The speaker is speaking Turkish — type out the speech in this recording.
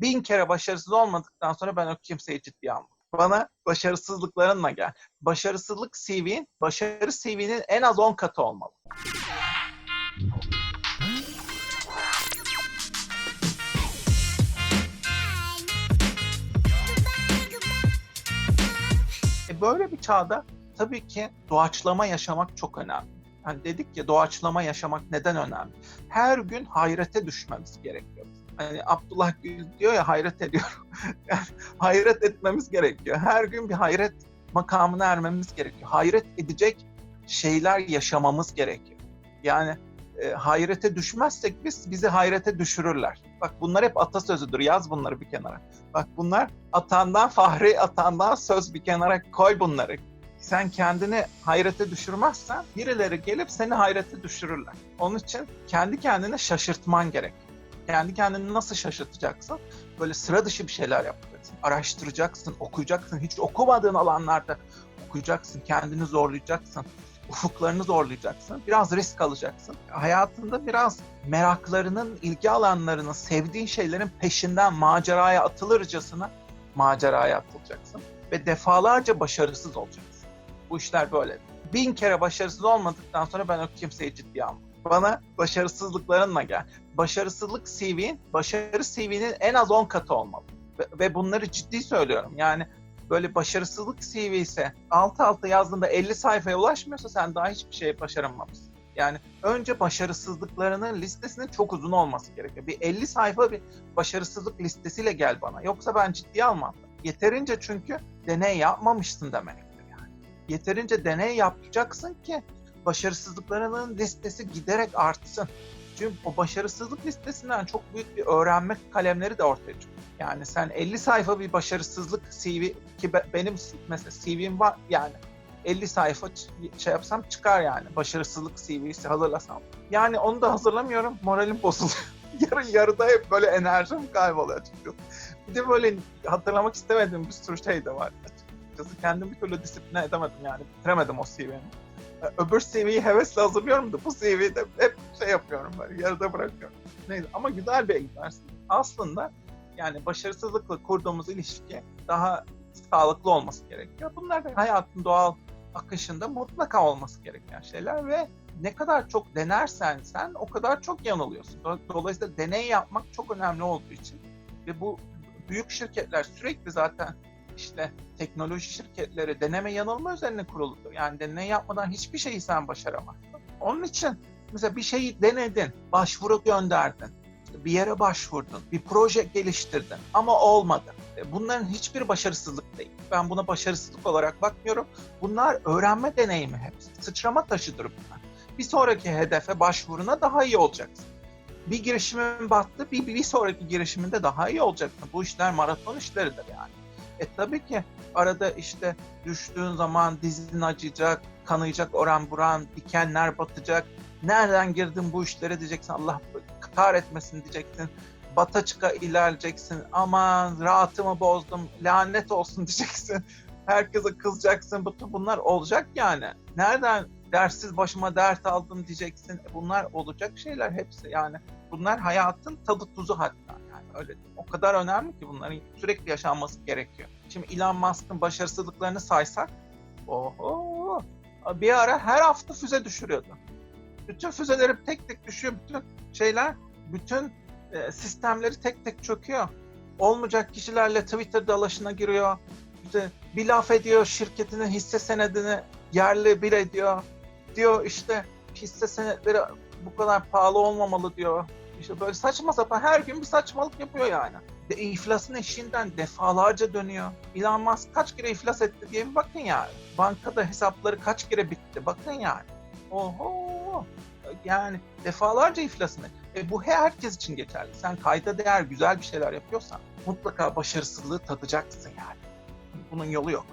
bin kere başarısız olmadıktan sonra ben o kimseyi ciddiye almam. Bana başarısızlıklarınla gel. Başarısızlık CV'nin, başarı CV'nin en az 10 katı olmalı. E böyle bir çağda tabii ki doğaçlama yaşamak çok önemli. Hani dedik ya doğaçlama yaşamak neden önemli? Her gün hayrete düşmemiz gerekiyor. Hani Abdullah Gül diyor ya hayret ediyorum. yani hayret etmemiz gerekiyor. Her gün bir hayret makamına ermemiz gerekiyor. Hayret edecek şeyler yaşamamız gerekiyor. Yani e, hayrete düşmezsek biz bizi hayrete düşürürler. Bak bunlar hep atasözüdür. Yaz bunları bir kenara. Bak bunlar atandan fahri atandan söz bir kenara koy bunları. Sen kendini hayrete düşürmezsen birileri gelip seni hayrete düşürürler. Onun için kendi kendine şaşırtman gerek. Kendi kendini nasıl şaşırtacaksın? Böyle sıra dışı bir şeyler yapacaksın. Araştıracaksın, okuyacaksın. Hiç okumadığın alanlarda okuyacaksın, kendini zorlayacaksın ufuklarını zorlayacaksın. Biraz risk alacaksın. Hayatında biraz meraklarının, ilgi alanlarının, sevdiğin şeylerin peşinden maceraya atılırcasına maceraya atılacaksın. Ve defalarca başarısız olacaksın. Bu işler böyle. Bin kere başarısız olmadıktan sonra ben o kimseyi ciddiye almam. Bana başarısızlıklarınla gel. Başarısızlık CV'nin, başarı CV'nin en az 10 katı olmalı. Ve, ve bunları ciddi söylüyorum. Yani böyle başarısızlık CV ise alt alta yazdığında 50 sayfaya ulaşmıyorsa sen daha hiçbir şey başaramamışsın. Yani önce başarısızlıklarının listesinin çok uzun olması gerekiyor. Bir 50 sayfa bir başarısızlık listesiyle gel bana. Yoksa ben ciddiye almam. Yeterince çünkü deney yapmamışsın demektir yani. Yeterince deney yapacaksın ki başarısızlıklarının listesi giderek artsın. Çünkü o başarısızlık listesinden çok büyük bir öğrenme kalemleri de ortaya çıkıyor. Yani sen 50 sayfa bir başarısızlık CV ki benim mesela CV'm var yani 50 sayfa şey yapsam çıkar yani başarısızlık CV'si hazırlasam. Yani onu da hazırlamıyorum moralim bozuluyor. Yarın yarıda hep böyle enerjim kayboluyor açıkçası. Bir de böyle hatırlamak istemediğim bir sürü şey de var açıkçası. Kendimi bir türlü disipline edemedim yani bitiremedim o CV'mi. Öbür CV'yi hevesle hazırlıyorum da bu CV'de hep şey yapıyorum böyle yarıda bırakıyorum. Neyse ama güzel bir egzersiz. Aslında yani başarısızlıkla kurduğumuz ilişki daha sağlıklı olması gerekiyor. Bunlar da hayatın doğal akışında mutlaka olması gereken şeyler ve ne kadar çok denersen sen o kadar çok yanılıyorsun. Dolayısıyla deney yapmak çok önemli olduğu için ve bu büyük şirketler sürekli zaten işte teknoloji şirketleri deneme yanılma üzerine kuruludur. Yani deney yapmadan hiçbir şeyi sen başaramazsın. Onun için mesela bir şeyi denedin, başvuru gönderdin, bir yere başvurdun, bir proje geliştirdin ama olmadı. Bunların hiçbir başarısızlık değil. Ben buna başarısızlık olarak bakmıyorum. Bunlar öğrenme deneyimi hepsi. Sıçrama taşıdır bunlar. Bir sonraki hedefe başvuruna daha iyi olacaksın. Bir girişimin battı, bir, bir sonraki girişiminde daha iyi olacaksın. Bu işler maraton işleridir yani. E tabii ki arada işte düştüğün zaman dizin acıyacak, kanayacak oran buran, dikenler batacak. Nereden girdin bu işlere diyeceksin Allah kahretmesin diyeceksin. Bata çıka ilerleyeceksin. Aman rahatımı bozdum, lanet olsun diyeceksin. Herkese kızacaksın. Bunlar olacak yani. Nereden dersiz başıma dert aldım diyeceksin. E bunlar olacak şeyler hepsi yani. Bunlar hayatın tadı tuzu hatta öyle. O kadar önemli ki bunların sürekli yaşanması gerekiyor. Şimdi Elon Musk'ın başarısızlıklarını saysak oho bir ara her hafta füze düşürüyordu. Bütün füzeleri tek tek düşüyor. Bütün şeyler, bütün e, sistemleri tek tek çöküyor. Olmayacak kişilerle Twitter dalaşına giriyor. İşte bir laf ediyor şirketinin hisse senedini yerli bir ediyor. Diyor işte hisse senetleri bu kadar pahalı olmamalı diyor. İşte böyle saçma sapan her gün bir saçmalık yapıyor yani. De iflasın eşiğinden defalarca dönüyor. Elon Musk kaç kere iflas etti diye bir bakın yani. Bankada hesapları kaç kere bitti bakın yani. Oho yani defalarca iflasını. E, bu herkes için geçerli. Sen kayda değer güzel bir şeyler yapıyorsan mutlaka başarısızlığı tadacaksın yani. Bunun yolu yok.